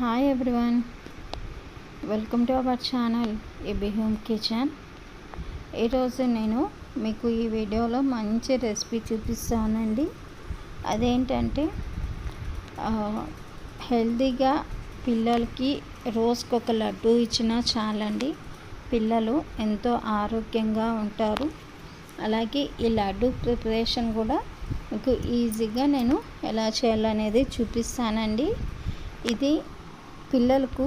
Hi everyone welcome to our channel AB home kitchen ఈరోజు నేను మీకు ఈ వీడియోలో మంచి రెసిపీ చూపిస్తానండి. అదేంటంటే హెల్తీగా పిల్లలకి ఒక లడ్డు ఇచ్చినా చాలండి. పిల్లలు ఎంతో ఆరోగ్యంగా ఉంటారు. అలాగే ఈ లడ్డు ప్రిపరేషన్ కూడా మీకు ఈజీగా నేను ఎలా చేయాలనేది చూపిస్తానండి. ఇది పిల్లలకు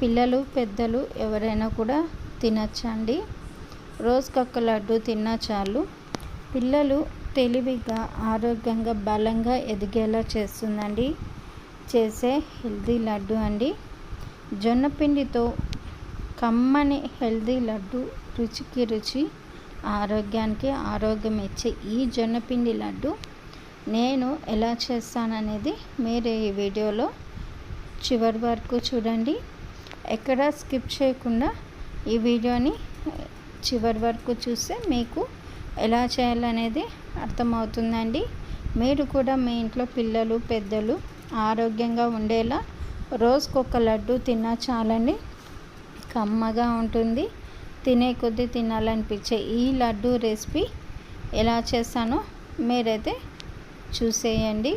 పిల్లలు పెద్దలు ఎవరైనా కూడా తినచ్చండి. రోజుకొక లడ్డు తిన్నా చాలు. పిల్లలు తెలివిగా ఆరోగ్యంగా బలంగా ఎదిగేలా చేస్తుందండి. చేసే హెల్దీ లడ్డు అండి. జొన్న పిండితో కమ్మని హెల్దీ లడ్డు రుచికి రుచి ఆరోగ్యానికి ఆరోగ్యం ఇచ్చే ఈ జొన్నపిండి లడ్డు నేను ఎలా చేస్తాననేది మీరు ఈ వీడియోలో చివరి వరకు చూడండి. ఎక్కడ స్కిప్ చేయకుండా ఈ వీడియోని చివరి వరకు చూస్తే మీకు ఎలా చేయాలనేది అర్థమవుతుందండి. మీరు కూడా మీ ఇంట్లో పిల్లలు పెద్దలు ఆరోగ్యంగా ఉండేలా రోజుకొక లడ్డు తిన్నా చాలండి. కమ్మగా ఉంటుంది. తినే కొద్దీ తినాలనిపించే ఈ లడ్డు రెసిపీ ఎలా చేస్తానో మీరైతే చూసేయండి.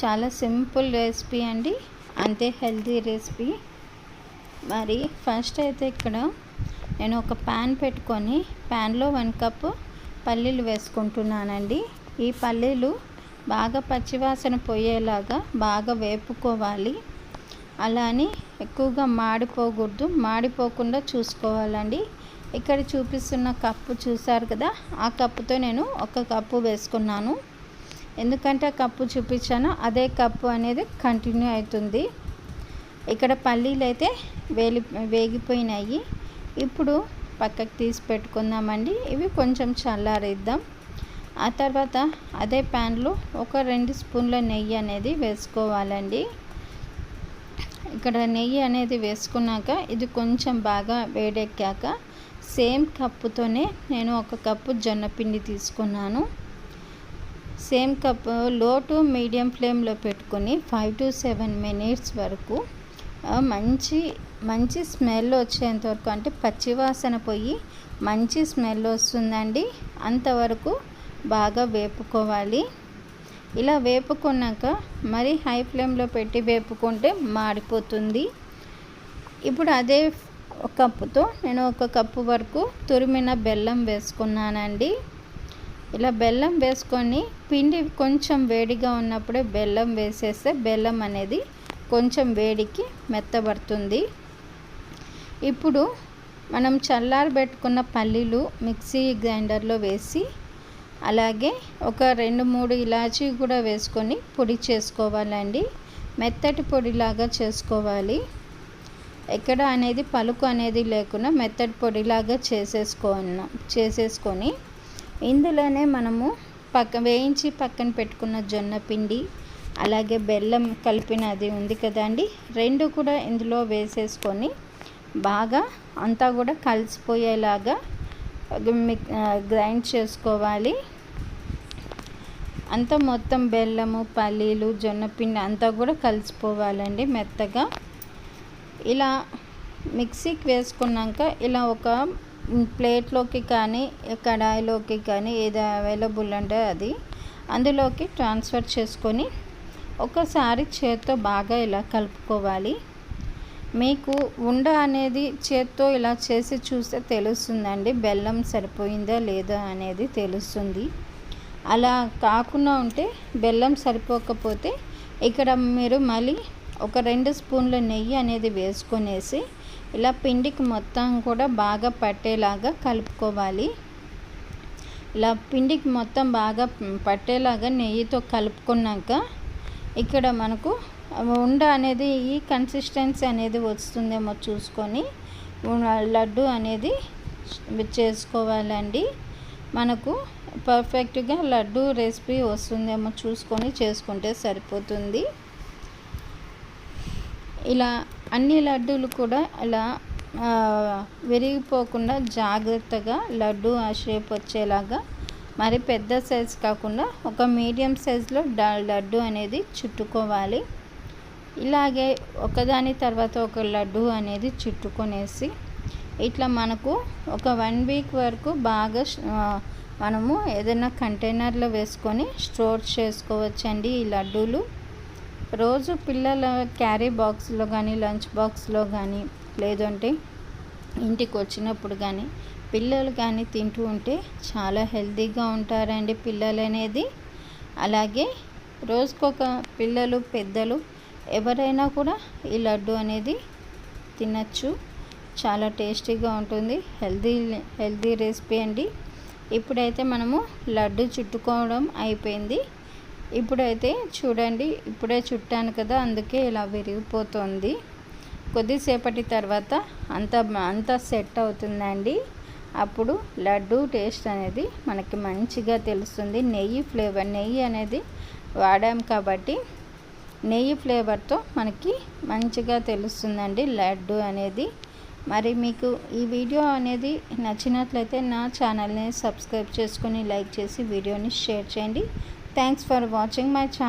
చాలా సింపుల్ రెసిపీ అండి. అంతే హెల్తీ రెసిపీ. మరి ఫస్ట్ అయితే ఇక్కడ నేను ఒక ప్యాన్ పెట్టుకొని ప్యాన్లో వన్ కప్ పల్లీలు వేసుకుంటున్నానండి. ఈ పల్లీలు బాగా పచ్చివాసన పోయేలాగా బాగా వేపుకోవాలి. అలా అని ఎక్కువగా మాడిపోకూడదు మాడిపోకుండా చూసుకోవాలండి. ఇక్కడ చూపిస్తున్న కప్పు చూసారు కదా ఆ కప్పుతో నేను ఒక కప్పు వేసుకున్నాను. ఎందుకంటే ఆ కప్పు చూపించాను అదే కప్పు అనేది కంటిన్యూ అవుతుంది. ఇక్కడ పల్లీలు అయితే వేలి వేగిపోయినాయి. ఇప్పుడు పక్కకు తీసి పెట్టుకుందామండి. ఇవి కొంచెం చల్లారిద్దాం. ఆ తర్వాత అదే ప్యాన్లో ఒక రెండు స్పూన్ల నెయ్యి అనేది వేసుకోవాలండి. ఇక్కడ నెయ్యి అనేది వేసుకున్నాక ఇది కొంచెం బాగా వేడెక్కాక సేమ్ కప్పుతోనే నేను ఒక కప్పు జొన్నపిండి తీసుకున్నాను. సేమ్ కప్లో టు మీడియం ఫ్లేమ్లో పెట్టుకొని ఫైవ్ టు సెవెన్ మినిట్స్ వరకు మంచి మంచి స్మెల్ వచ్చేంత వరకు అంటే పచ్చివాసన పోయి మంచి స్మెల్ వస్తుందండి. అంతవరకు బాగా వేపుకోవాలి. ఇలా వేపుకున్నాక మరి హై ఫ్లేమ్లో పెట్టి వేపుకుంటే మాడిపోతుంది. ఇప్పుడు అదే కప్పుతో నేను ఒక కప్పు వరకు తురిమిన బెల్లం వేసుకున్నానండి. ఇలా బెల్లం వేసుకొని పిండి కొంచెం వేడిగా ఉన్నప్పుడే బెల్లం వేసేస్తే బెల్లం అనేది కొంచెం వేడికి మెత్తబడుతుంది. ఇప్పుడు మనం చల్లారబెట్టుకున్న పల్లీలు మిక్సీ గ్రైండర్లో వేసి అలాగే ఒక రెండు మూడు ఇలాచీ కూడా వేసుకొని పొడి చేసుకోవాలండి. మెత్తటి పొడిలాగా చేసుకోవాలి. ఎక్కడ అనేది పలుకు అనేది లేకుండా మెత్తటి పొడిలాగా చేసేసుకోను చేసేసుకొని ఇందులోనే మనము పక్క వేయించి పక్కన పెట్టుకున్న జొన్న పిండి అలాగే బెల్లం కలిపినది ఉంది కదండి రెండు కూడా ఇందులో వేసేసుకొని బాగా అంతా కూడా కలిసిపోయేలాగా మిక్ గ్రైండ్ చేసుకోవాలి. అంతా మొత్తం బెల్లము పల్లీలు జొన్నపిండి అంతా కూడా కలిసిపోవాలండి మెత్తగా. ఇలా మిక్సీకి వేసుకున్నాక ఇలా ఒక ప్లేట్లోకి కానీ కడాయిలోకి కానీ ఏది అవైలబుల్ అంటే అది అందులోకి ట్రాన్స్ఫర్ చేసుకొని ఒకసారి చేత్తో బాగా ఇలా కలుపుకోవాలి. మీకు ఉండ అనేది చేత్తో ఇలా చేసి చూస్తే తెలుస్తుందండి. బెల్లం సరిపోయిందా లేదా అనేది తెలుస్తుంది. అలా కాకుండా ఉంటే బెల్లం సరిపోకపోతే ఇక్కడ మీరు మళ్ళీ ఒక రెండు స్పూన్ల నెయ్యి అనేది వేసుకొనేసి ఇలా పిండికి మొత్తం కూడా బాగా పట్టేలాగా కలుపుకోవాలి. ఇలా పిండికి మొత్తం బాగా పట్టేలాగా నెయ్యితో కలుపుకున్నాక ఇక్కడ మనకు ఉండ అనేది ఈ కన్సిస్టెన్సీ అనేది వస్తుందేమో చూసుకొని లడ్డు అనేది చేసుకోవాలండి. మనకు పర్ఫెక్ట్గా లడ్డు రెసిపీ వస్తుందేమో చూసుకొని చేసుకుంటే సరిపోతుంది. ఇలా అన్ని లడ్డూలు కూడా ఇలా విరిగిపోకుండా జాగ్రత్తగా లడ్డు ఆ షేప్ వచ్చేలాగా మరి పెద్ద సైజ్ కాకుండా ఒక మీడియం సైజులో లడ్డు అనేది చుట్టుకోవాలి. ఇలాగే ఒకదాని తర్వాత ఒక లడ్డు అనేది చుట్టుకొనేసి ఇట్లా మనకు ఒక వన్ వీక్ వరకు బాగా మనము ఏదైనా కంటైనర్లో వేసుకొని స్టోర్ చేసుకోవచ్చండి ఈ లడ్డూలు. రోజు పిల్లల క్యారీ బాక్స్లో కానీ లంచ్ బాక్స్లో కానీ లేదంటే ఇంటికి వచ్చినప్పుడు కానీ పిల్లలు కానీ తింటూ ఉంటే చాలా హెల్తీగా ఉంటారండి పిల్లలు అనేది అలాగే రోజుకొక పిల్లలు పెద్దలు ఎవరైనా కూడా ఈ లడ్డు అనేది తినచ్చు. చాలా టేస్టీగా ఉంటుంది. హెల్తీ హెల్తీ రెసిపీ అండి. ఇప్పుడైతే మనము లడ్డు చుట్టుకోవడం అయిపోయింది. ఇప్పుడైతే చూడండి ఇప్పుడే చుట్టాను కదా అందుకే ఇలా విరిగిపోతుంది. కొద్దిసేపటి తర్వాత అంత అంత సెట్ అవుతుందండి. అప్పుడు లడ్డు టేస్ట్ అనేది మనకి మంచిగా తెలుస్తుంది. నెయ్యి ఫ్లేవర్ నెయ్యి అనేది వాడాం కాబట్టి నెయ్యి ఫ్లేవర్తో మనకి మంచిగా తెలుస్తుందండి లడ్డు అనేది. మరి మీకు ఈ వీడియో అనేది నచ్చినట్లయితే నా ఛానల్ని సబ్స్క్రైబ్ చేసుకొని లైక్ చేసి వీడియోని షేర్ చేయండి. Thanks for watching my channel